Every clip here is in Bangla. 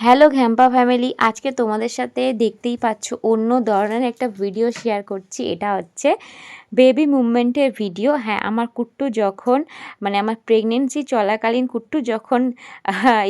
হ্যালো ঘ্যাম্পা ফ্যামিলি, আজকে তোমাদের সাথে দেখতেই পাচ্ছ অন্য ধরনের একটা ভিডিও শেয়ার করছি। এটা হচ্ছে বেবি মুভমেন্টের ভিডিও হ্যাঁ আমার কুট্টু যখন মানে আমার প্রেগনেন্সি চলাকালীন কুট্টু যখন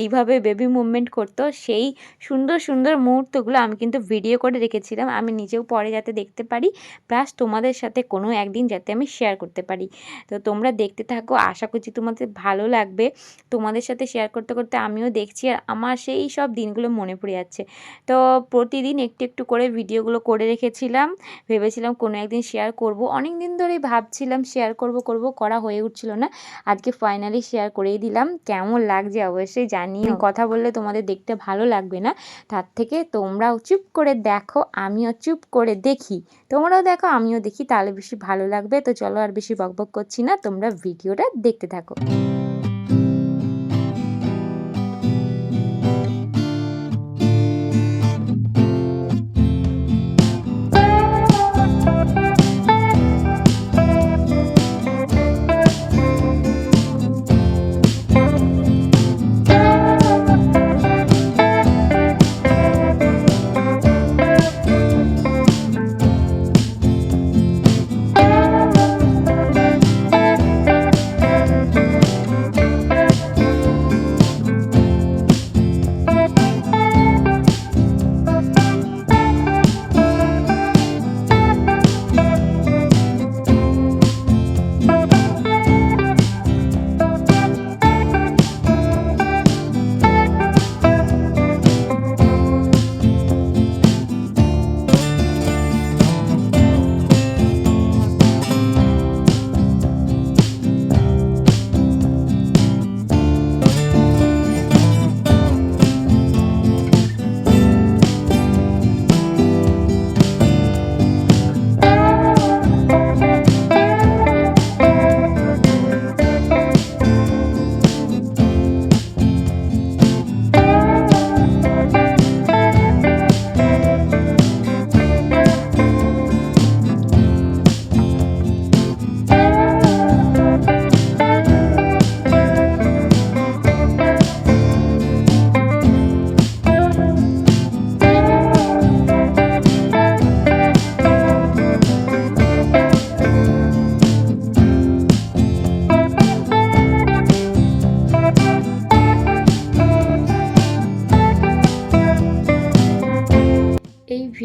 এইভাবে বেবি মুভমেন্ট করতো, সেই সুন্দর সুন্দর মুহূর্তগুলো আমি কিন্তু ভিডিও করে রেখেছিলাম। আমি নিজেও পরে যাতে দেখতে পারি প্লাস তোমাদের সাথে কোনো একদিন যাতে আমি শেয়ার করতে পারি। তো তোমরা দেখতে থাকো, আশা করছি তোমাদের ভালো লাগবে। তোমাদের সাথে শেয়ার করতে করতে আমিও দেখছি, আর আমার সেই সব দিনগুলো মনে পড়ে যাচ্ছে। তো প্রতিদিন একটু একটু করে ভিডিওগুলো করে রেখেছিলাম। ভেবেছিলাম কোনো একদিন শেয়ার করব। অনেক দিন ধরেই ভাবছিলাম শেয়ার করব করব করা হয়ে উঠছিল না। আজকে ফাইনালি শেয়ার করেই দিলাম। কেমন লাগছে অবশ্যই জানিয়ে কথা বললে তোমাদের দেখতে ভালো লাগবে না। তার থেকে তোমরাও চুপ করে দেখো আমিও চুপ করে দেখি। তোমরাও দেখো আমিও দেখি তাহলে বেশি ভালো লাগবে। তো চলো আর বেশি বকবক করছি না তোমরা ভিডিওটা দেখতে থাকো।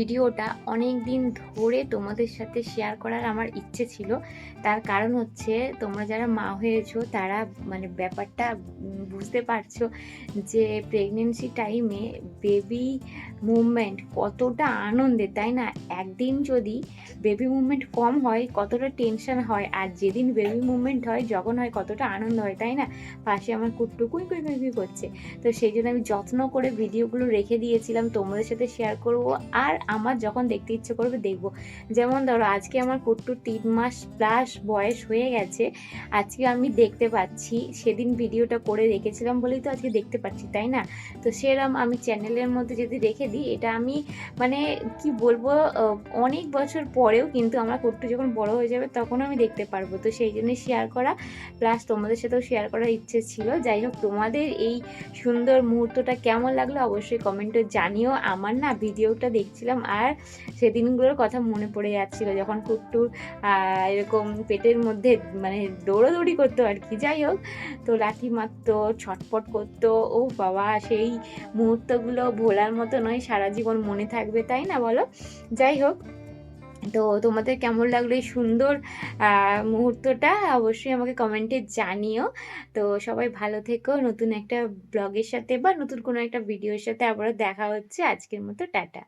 ভিডিওটা অনেক দিন ধরে তোমাদের সাথে শেয়ার করার আমার ইচ্ছে ছিল। তার কারণ হচ্ছে তোমরা যারা মা হয়েছো, তারা মানে ব্যাপারটা বুঝতে পারছ যে প্রেগনেন্সি টাইমে বেবি মুভমেন্ট কতটা আনন্দের তাই না? একদিন যদি বেবি মুভমেন্ট কম হয়, কতটা টেনশন হয়, আর যেদিন বেবি মুভমেন্ট হয়, যখন হয়, কতটা আনন্দ হয়, তাই না? পাশে আমার কুট্টু কুই কুই কুই কুই করছে। তো সেই জন্য আমি যত্ন করে ভিডিওগুলো রেখে দিয়েছিলাম, তোমাদের সাথে শেয়ার করব। আর আমার যখন দেখতে ইচ্ছে করবে দেখব। যেমন ধরো, আজকে আমার কুট্টু তিন মাস প্লাস বয়স হয়ে গেছে, আজকে আমি দেখতে পাচ্ছি, সেদিন ভিডিওটা করে রেখেছিলাম বলেই তো আজকে দেখতে পাচ্ছি, তাই না? তো সেরম আমি চ্যানেলের মধ্যে যদি রেখে দিই, এটা আমি মানে কি বলব অনেক বছর পরেও কিন্তু আমার কুট্টু যখন বড় হয়ে যাবে তখন আমি দেখতে পারব। তো সেই জন্য শেয়ার করা প্লাস তোমাদের সাথেও শেয়ার করার ইচ্ছে ছিল। যাই হোক, তোমাদের এই সুন্দর মুহূর্তটা কেমন লাগল অবশ্যই কমেন্টে জানিও। আমার না ভিডিওটা দেখছিলাম আর সেদিনগুলোর কথা মনে পড়ে যাচ্ছিল যখন কুট্টুর এরকম পেটের মধ্যে মানে দৌড়োদৌড়ি করতো আর কি। যাই হোক, তো লাঠি মারতো, ছটপট করতো। ও বাবা, সেই মুহূর্তগুলো ভোলার মতো নয়, সারা জীবন মনে থাকবে, তাই না বলো? যাই হোক, তো তোমাদের কেমন লাগল এই সুন্দর মুহূর্তটা? অবশ্যই আমাকে কমেন্টে জানিও। তো সবাই ভালো থেকো, নতুন একটা ব্লগের সাথে বা নতুন কোনো একটা ভিডিওর সাথে আবারও দেখা হচ্ছে। আজকের মতো টাটা।